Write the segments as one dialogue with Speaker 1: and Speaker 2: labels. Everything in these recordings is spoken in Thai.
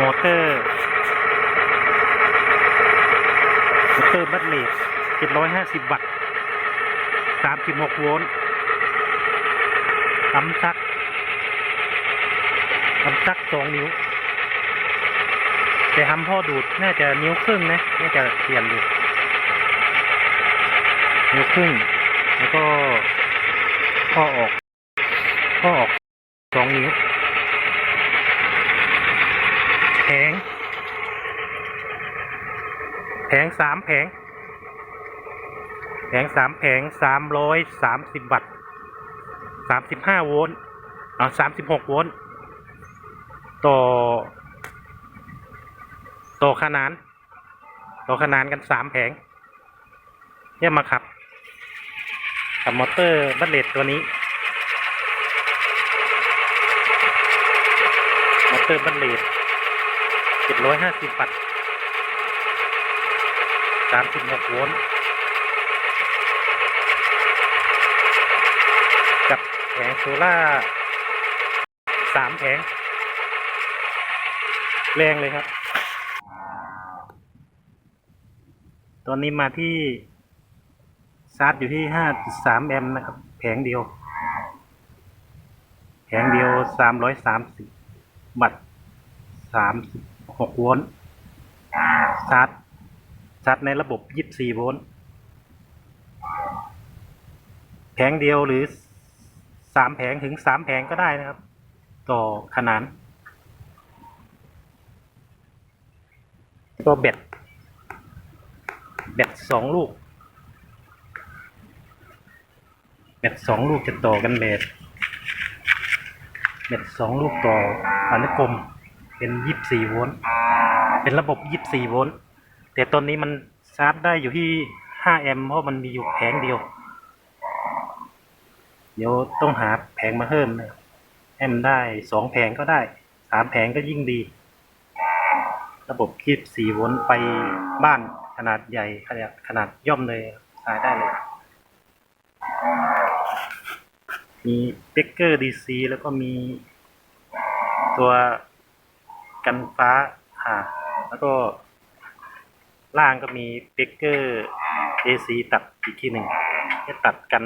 Speaker 1: มอเตอร์มอเตอร์บัตเลส750 วัตต์ 36 โวลต์ปั๊มชักปั๊มชัก 2 นิ้ว แต่ทำพ่อดูด น่าจะนิ้วครึ่งนะ น่าจะเปลี่ยนดูนิ้วครึ่ง แล้วก็ข้อออกข้อออกสองนิ้ว แผง แผงสามแผง แผงสามแผงสามร้อยสามสิบวัตต์สามสิบห้าโวลต์เอสามสิบหกโวลต์ต่อ ต่อขนาน ต่อขนานกันสามแผงเนี่ยมาขับ กับมอเตอร์บัตเลตตัวนี้มอเตอร์บัตเลต จ็ดร้อยห้าสิบวัตต์สามสิบหกโวลต์กับแผงโซล่าสามแผง แรงเลยครับ ตอนนี้มาที่ชาร์จอยู่ที่ห้าสามแอมป์นะครับ แผงเดียว แผงเดียวสามร้อยสามสิบวัตต์สามสิบ หกโวลต์ชาร์จชาร์จในระบบยี่สิบสี่โวลต์แผงเดียวหรือสามแผงถึงสามแผงก็ได้นะครับ ต่อขนานก็แบตแบตสองลูกแบตสองลูกจะต่อกันแบตแบตสองลูกต่ออนุกรม เป็นยี่สิบสี่โวลต์เป็นระบบยี่สิบสี่โวลต์แต่ตอนนี้มันชาร์จได้อยู่ที่ห้าแอมป์เพราะมันมีอยู่แผงเดียว เดี๋ยวต้องหาแผงมาเพิ่มนะให้มันได้สองแผงก็ได้สามแผงก็ยิ่งดี ระบบคีบ4โวลต์ไปบ้านขนาดใหญ่ขนาดขนาดย่อมเลยขายได้เลยมีเบเกอร์ดีซีแล้วก็มีตัว กันฟ้าอ่าแล้วก็ล่างก็มีเบเกอร์เอซีตัดอีกทีหนึ่งจะตัดกัน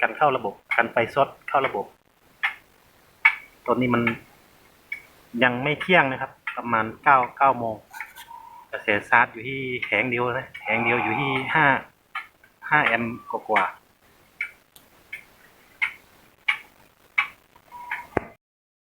Speaker 1: กันเข้าระบบ กันไฟซดเข้าระบบตอนนี้มันยังไม่เที่ยงนะครับ ประมาณเก้าเก้าโมงกระแสชาร์จอยู่ที่แผงเดียวนะแผงเดียวอยู่ที่ห้าห้าแอมป์กว่า